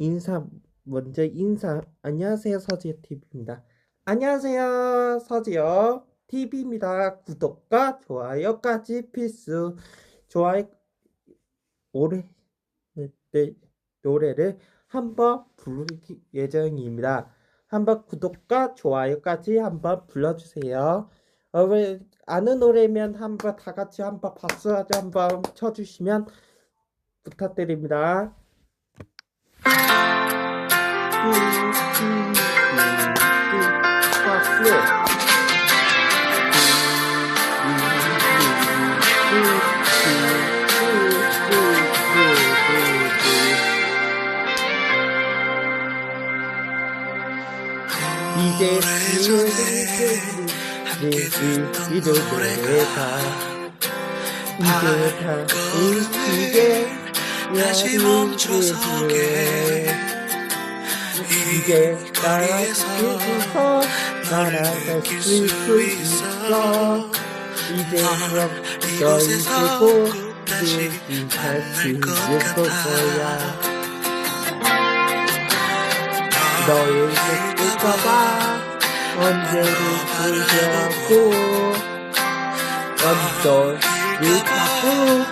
인사 먼저 인사 안녕하세요 서지어 TV입니다. 안녕하세요 서지어 TV입니다. 구독과 좋아요까지 필수. 좋아요 올해 네, 노래를 한번 부를 예정입니다. 한번 구독과 좋아요까지 한번 불러주세요. 어, 왜 아는 노래면 한번 다 같이 한번 박수 한번 쳐주시면 부탁드립니다. 이제 이제 노래가 이제 다 이제 다시 멈춰서게 이제 나가서 날아갈 수 있어. 이제 너 있고 다시 할수 있을 거야. 너의 속을까봐. 언제를 보려고 언제를 자꾸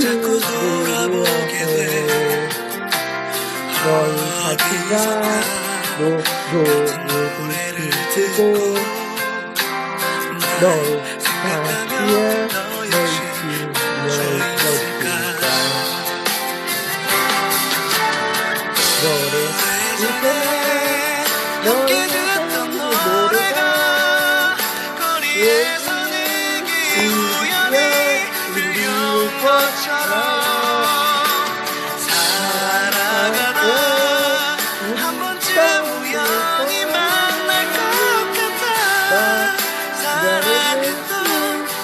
자꾸 돌아보게 돼 너의 가치가 노노노를 들고 너의 가치에 널 지켜줄까 너를 이끄네 함께 듣던 노래가 거리에서 내게 우연히 들려온 것처럼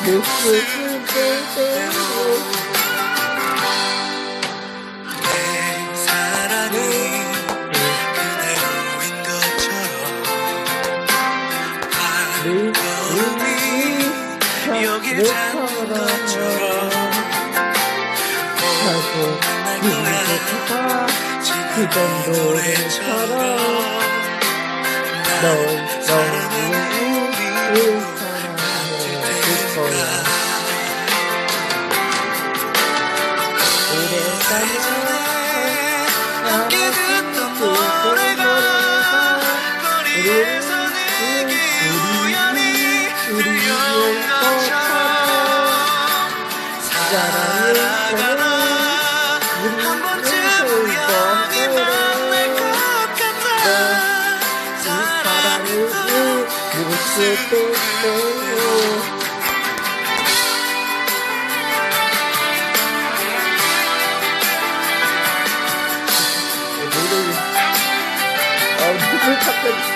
여길 찾는 것처럼 지금 노래처럼. 널 사랑 우연히 들려온 것처럼 살아가다 한 번쯤 우연히 만날 것 같아 모습을 노래 아눈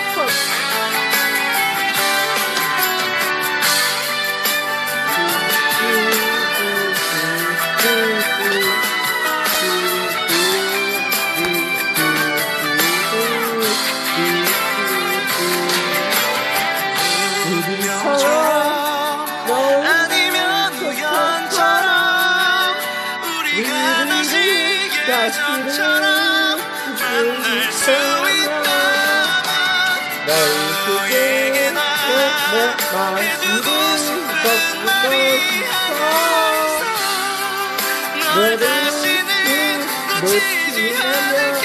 운명처럼 아니면 우연처럼 우리가 다시 예전처럼 만날 수 있다면 너에게 나 해주고 싶은 말이 하나 있어 널 다시는 놓치지 않을게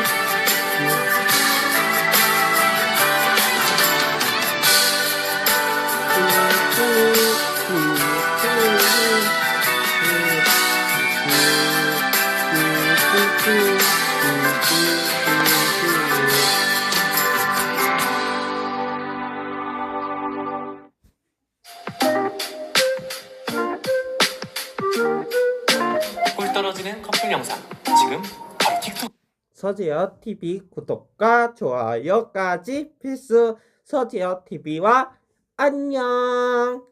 꿀 떨어지는 커플 영상. 지금 바로 틱톡. 서재어 TV 구독과 좋아요까지 필수. 서지어 TV와 안녕.